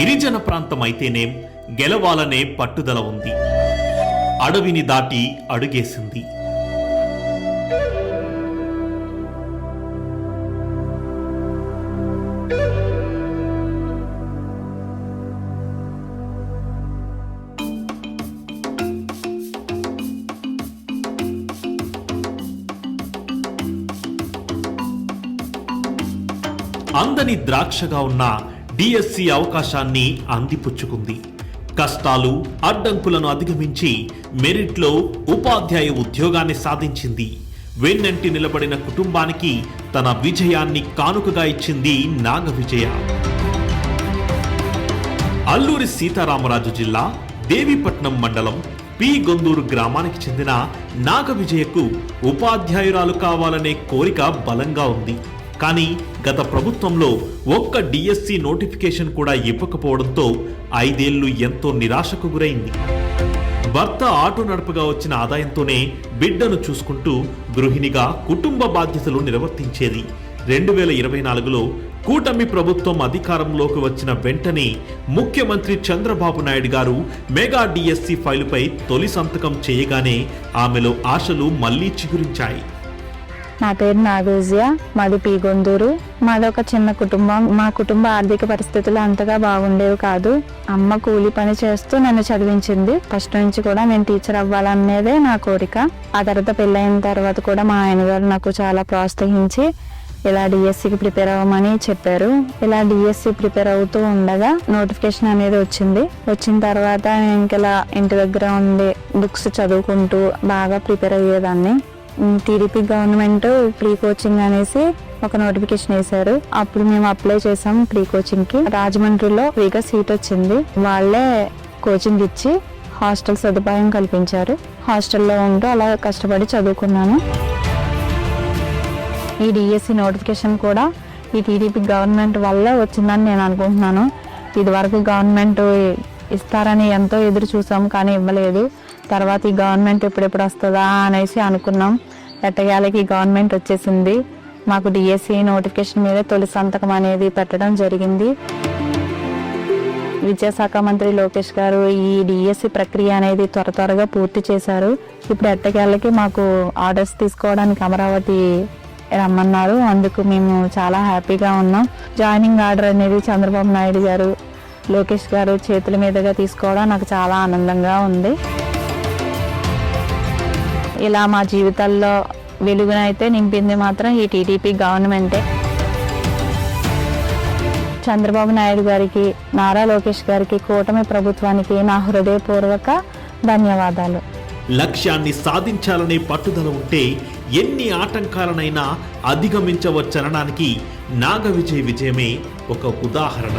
గిరిజన ప్రాంతం అయితేనేం గెలవాలనే పట్టుదల ఉంది. అడవిని దాటి అడుగేసింది. అందని ద్రాక్షగా ఉన్న డిఎస్సి అవకాశాన్ని అందిపుచ్చుకుంది. కష్టాలు అడ్డంకులను అధిగమించి మెరిట్లో ఉపాధ్యాయ ఉద్యోగాన్ని సాధించింది. వెన్నంటి నిలబడిన కుటుంబానికి తన విజయాన్ని కానుకగా ఇచ్చింది నాగ విజయ. అల్లూరి సీతారామరాజు జిల్లా దేవీపట్నం మండలం పి గొందూరు గ్రామానికి చెందిన నాగ విజయకు ఉపాధ్యాయురాలు కావాలనే కోరిక బలంగా ఉంది. కానీ గత ప్రభుత్వంలో ఒక్క డిఎస్సి నోటిఫికేషన్ కూడా ఇవ్వకపోవడంతో ఐదేళ్ళు ఎంతో నిరాశకు గురైంది. భర్త ఆటో నడపగా వచ్చిన ఆదాయంతోనే బిడ్డను చూసుకుంటూ గృహిణిగా కుటుంబ బాధ్యతలు నిర్వర్తించేది. రెండు వేల ఇరవై నాలుగులో కూటమి ప్రభుత్వం అధికారంలోకి వచ్చిన వెంటనే ముఖ్యమంత్రి చంద్రబాబు నాయుడు గారు మెగా డిఎస్సి ఫైలుపై తొలి సంతకం చేయగానే ఆమెలో ఆశలు మళ్ళీ చిగురించాయి. నా పేరు నాగవిజయ మాది పీగొందూరు. మాది ఒక చిన్న కుటుంబం. మా కుటుంబ ఆర్థిక పరిస్థితులు అంతగా బాగుండేవి కాదు. అమ్మ కూలి పని చేస్తూ నన్ను చదివించింది. ఫస్ట్ నుంచి కూడా నేను టీచర్ అవ్వాలనేదే నా కోరిక. ఆ తర్వాత పెళ్ళైన తర్వాత కూడా మా ఆయన గారు నాకు చాలా ప్రోత్సహించి ఇలా డిఎస్సికి ప్రిపేర్ అవ్వమని చెప్పారు. ఇలా డిఎస్సి ప్రిపేర్ అవుతూ ఉండగా నోటిఫికేషన్ అనేది వచ్చింది. వచ్చిన తర్వాత నేను ఇంకెలా ఇంటి దగ్గర ఉండి బుక్స్ చదువుకుంటూ బాగా ప్రిపేర్ అయ్యేదాన్ని. టీడీపీ గవర్నమెంట్ ప్రీ కోచింగ్ అనేసి ఒక నోటిఫికేషన్ వేశారు. అప్పుడు మేము అప్లై చేసాం ప్రీ కోచింగ్కి రాజమండ్రిలో ఫ్రీగా సీట్ వచ్చింది. వాళ్ళే కోచింగ్ ఇచ్చి హాస్టల్ సదుపాయం కల్పించారు. హాస్టల్లో ఉంటూ అలా కష్టపడి చదువుకున్నాను. ఈ డిఎస్సి నోటిఫికేషన్ కూడా ఈ టీడీపీ గవర్నమెంట్ వల్లే వచ్చిందని నేను అనుకుంటున్నాను. ఇది వరకు గవర్నమెంట్ ఇస్తారని ఎంతో ఎదురు చూసాం కానీ ఇవ్వలేదు. తర్వాత ఈ గవర్నమెంట్ ఎప్పుడెప్పుడు వస్తుందా అనేసి అనుకున్నాం. ఎట్టగాలకి గవర్నమెంట్ వచ్చేసింది. మాకు డిఎస్సి నోటిఫికేషన్ మీద తొలి సంతకం అనేది పెట్టడం జరిగింది. విద్యాశాఖ మంత్రి లోకేష్ గారు ఈ డిఎస్సి ప్రక్రియ అనేది త్వర త్వరగా పూర్తి చేశారు. ఇప్పుడు ఎట్టకేళ్ళకి మాకు ఆర్డర్స్ తీసుకోవడానికి అమరావతి రమ్మన్నారు. అందుకు మేము చాలా హ్యాపీగా ఉన్నాం. జాయినింగ్ ఆర్డర్ అనేది చంద్రబాబు నాయుడు గారు లోకేష్ గారు చేతుల మీదుగా తీసుకోవడం నాకు చాలా ఆనందంగా ఉంది. ఇలా మా జీవితాల్లో వెలుగునైతే నింపింది మాత్రం ఈ టీడీపీ గవర్నమెంటే. చంద్రబాబు నాయుడు గారికి నారా లోకేష్ గారికి కూటమి ప్రభుత్వానికి నా హృదయపూర్వక ధన్యవాదాలు. లక్ష్యాన్ని సాధించాలనే పట్టుదల ఉంటే ఎన్ని ఆటంకాలనైనా అధిగమించవచ్చనడానికి నాగ విజయ్ విజయమే ఒక ఉదాహరణ.